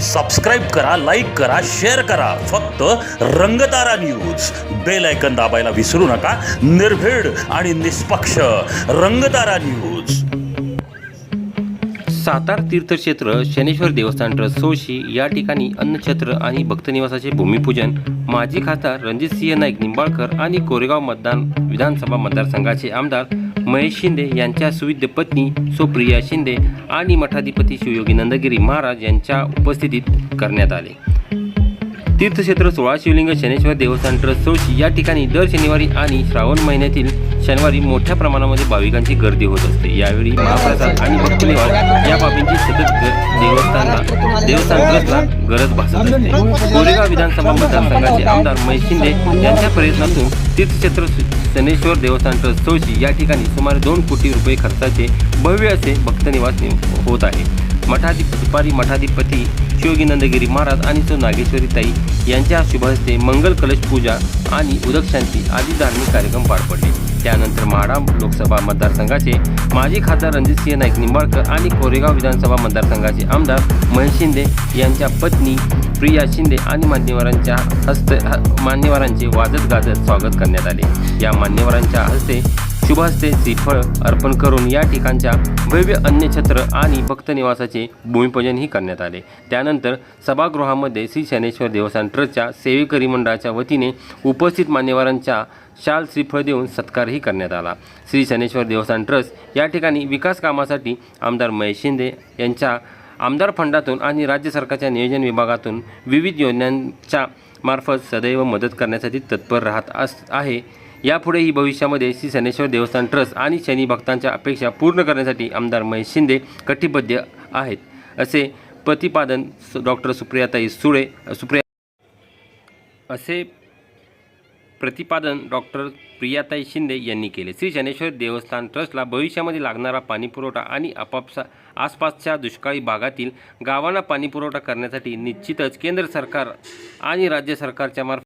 Subscribe करा like करा share करा. फक्त रंगतारा न्यूज बेल ऐकन दाबायला विसरू नका. निर्भीड आणि निष्पक्ष रंगतारा न्यूज सातार तीर्थक्षेत्र शनेश्वर देवस्थान ट्रस्ट सोशी या ठिकाणी अन्नछत्र आणि भक्तनिवासाचे भूमिपूजन. माजी खासदार रणजितसिंह नाईक निंबाळकर आणि कोरेगाव मतदान विधानसभा मतदारसंघाचे आमदार महेश शिंदे यांच्या सुविद्य पत्नी सुप्रिया शिंदे आणि मठाधिपती शिवयोगी नंदगिरी महाराज यांच्या उपस्थितीत करण्यात आले. तीर्थक्षेत्र सोळा शिवलिंग शनेश्वर देवस्थान ट्रस्ट सोळशी या ठिकाणी दर शनिवारी आणि श्रावण महिन्यातील शनिवारी मोठ्या प्रमाणामध्ये भाविकांची गर्दी होत असते. यावेळी महाप्रसाद आणि भक्तनिवास या बाबींची सतत देवस्थानला देवस्थान ट्रस्टला गरज भासत असते. कोरेगाव विधानसभा मतदारसंघाचे आमदार महेश शिंदे यांच्या प्रयत्नातून तीर्थक्षेत्र शनेश्वर देवस्थान ट्रस्ट सोळशी या ठिकाणी सुमारे दोन कोटी रुपये खर्चाचे भव्य असे भक्तनिवास होत आहे. मठाधिप दुपारी मठाधिपती शिवगी नंदगिरी महाराज आणि सो नागेश्वरी ताई यांच्या शुभहस्ते मंगल कलश पूजा आणि उदकशांती आदी धार्मिक कार्यक्रम पार पडले. त्यानंतर म्हाडा लोकसभा मतदारसंघाचे माजी खासदार रणजितसिंह नाईक निंबाळकर आणि कोरेगाव विधानसभा मतदारसंघाचे आमदार महेश शिंदे यांच्या पत्नी प्रिया शिंदे आणि मान्यवरांच्या हस्ते ह- मान्यवरांचे वाजत गाजत स्वागत करण्यात आले. या मान्यवरांच्या हस्ते शुभ हस्ते श्रीफळ अर्पण करून या ठिकाणच्या भव्य अन्नछत्र आणि भक्तनिवासाचे भूमिपूजनही करण्यात आले. त्यानंतर सभागृहामध्ये श्री शनेश्वर देवस्थान ट्रस्टच्या सेवेकरी मंडळाच्या वतीने उपस्थित मान्यवरांच्या शाल श्रीफळ देऊन सत्कारही करण्यात आला. श्री शनेश्वर देवस्थान ट्रस्ट या ठिकाणी विकास कामासाठी आमदार महेश शिंदे यांच्या आमदार फंडातून आणि राज्य सरकारच्या नियोजन विभागातून विविध योजनांच्या मार्फत सदैव मदत करण्यासाठी तत्पर राहत अस आहे. यापुढेही भविष्यामध्ये श्री शनेश्वर देवस्थान ट्रस्ट आणि शनी भक्तांच्या अपेक्षा पूर्ण करण्यासाठी आमदार महेश शिंदे कटिबद्ध आहेत असे प्रतिपादन डॉक्टर सुप्रियाताई सुळे सुप्रिया असे प्रतिपादन डॉक्टर प्रियाताई शिंदे यांनी केले. श्री शनेश्वर देवस्थान ट्रस्टला भविष्यामध्ये लागणारा पाणीपुरवठा आणि आपापसा आसपासच्या दुष्काळी भागातील गावांना पाणीपुरवठा करण्यासाठी निश्चितच केंद्र सरकार आणि राज्य सरकारच्या मार्फत